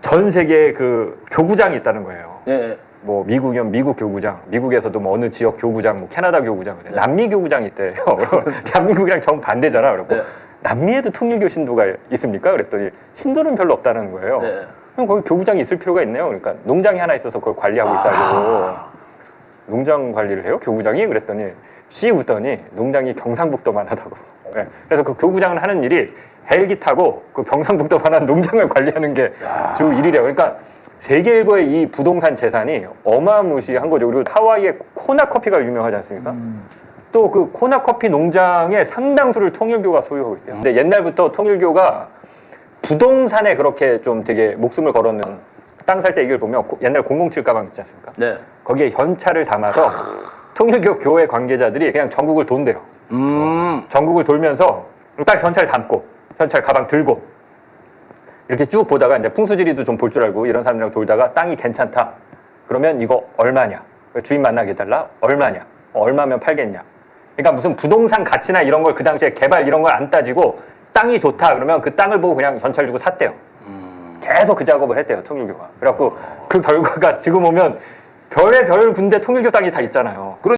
전 세계에 그 교구장이 있다는 거예요. 예. 뭐 미국이면 미국 교구장, 미국에서도 뭐 어느 지역 교구장, 뭐 캐나다 교구장, 그래. 네. 남미 교구장이 있대요. 대한민국이랑 정 반대잖아. 그래고 네. 남미에도 통일교 신도가 있습니까? 그랬더니 신도는 별로 없다는 거예요. 네. 그럼 거기 교구장이 있을 필요가 있네요. 그러니까 농장이 하나 있어서 그걸 관리하고 있다고. 농장 관리를 해요? 교구장이? 그랬더니 씨 웃더니 농장이 경상북도만 하다고. 네. 그래서 그 교구장을 하는 일이 헬기 타고 그 경상북도만 한 농장을 관리하는 게 주 일이래요. 그러니까 세계 일보의 이 부동산 재산이 어마무시한 거죠. 그리고 하와이의 코나 커피가 유명하지 않습니까? 또 그 코나 커피 농장의 상당수를 통일교가 소유하고 있대요. 근데 옛날부터 통일교가 부동산에 그렇게 좀 되게 목숨을 걸었는 땅 살때 얘기를 보면 고- 옛날 007 가방 있지 않습니까? 네. 거기에 현찰을 담아서 통일교 교회 관계자들이 그냥 전국을 돈대요. 음. 전국을 돌면서 딱 현찰 담고 현찰 가방 들고 이렇게 쭉 보다가 이제 풍수지리도 좀 볼 줄 알고 이런 사람이랑 돌다가 땅이 괜찮다. 그러면 이거 얼마냐? 주인 만나게 해달라? 얼마냐? 어, 얼마면 팔겠냐? 그러니까 무슨 부동산 가치나 이런 걸 그 당시에 개발 이런 걸 안 따지고 땅이 좋다 그러면 그 땅을 보고 그냥 현찰 주고 샀대요. 계속 그 작업을 했대요 통일교가. 그래갖고 그 결과가 지금 오면 별의 별 군데 통일교 땅이 다 있잖아요.